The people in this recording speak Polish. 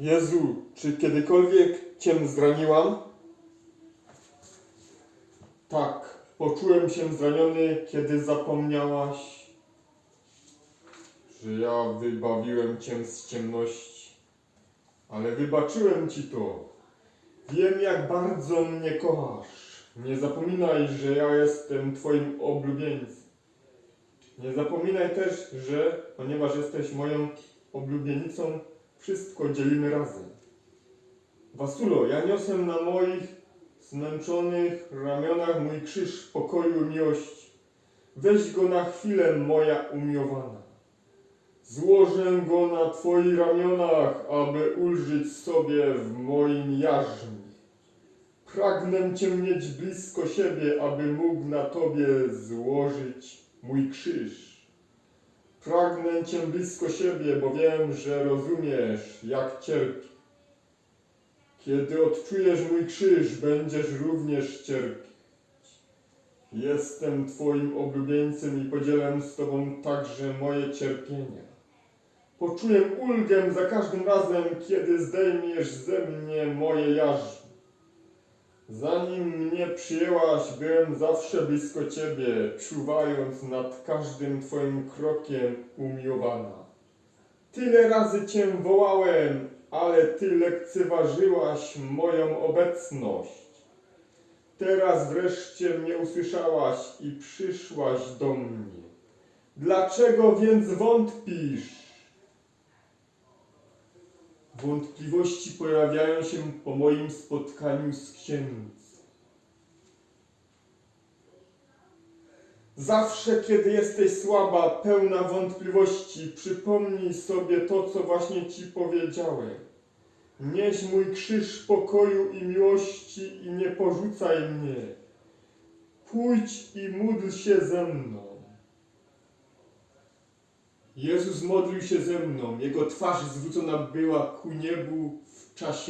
Jezu, czy kiedykolwiek Cię zraniłam? Tak, poczułem się zraniony, kiedy zapomniałaś, że ja wybawiłem Cię z ciemności. Ale wybaczyłem Ci to. Wiem, jak bardzo mnie kochasz. Nie zapominaj, że ja jestem Twoim oblubieńcem. Nie zapominaj też, że ponieważ jesteś moją oblubienicą, wszystko dzielimy razem. Wasulo, ja niosę na moich zmęczonych ramionach mój krzyż pokoju miłości. Weź go na chwilę, moja umiłowana. Złożę go na Twoich ramionach, aby ulżyć sobie w moim jarzmie. Pragnę Cię mieć blisko siebie, aby mógł na Tobie złożyć mój krzyż. Pragnę Cię blisko siebie, bo wiem, że rozumiesz, jak cierpię. Kiedy odczujesz mój krzyż, będziesz również cierpieć. Jestem Twoim oblubieńcem i podzielę z Tobą także moje cierpienia. Poczuję ulgę za każdym razem, kiedy zdejmiesz ze mnie moje jarzmo. Zanim mnie przyjęłaś, byłem zawsze blisko Ciebie, czuwając nad każdym Twoim krokiem umiłowana. Tyle razy Cię wołałem, ale Ty lekceważyłaś moją obecność. Teraz wreszcie mnie usłyszałaś i przyszłaś do mnie. Dlaczego więc wątpisz? Wątpliwości pojawiają się po moim spotkaniu z księdzem. Zawsze, kiedy jesteś słaba, pełna wątpliwości, przypomnij sobie to, co właśnie Ci powiedziałem. Nieś mój krzyż pokoju i miłości i nie porzucaj mnie. Pójdź i módl się ze mną. Jezus modlił się ze mną. Jego twarz zwrócona była ku niebu w czasie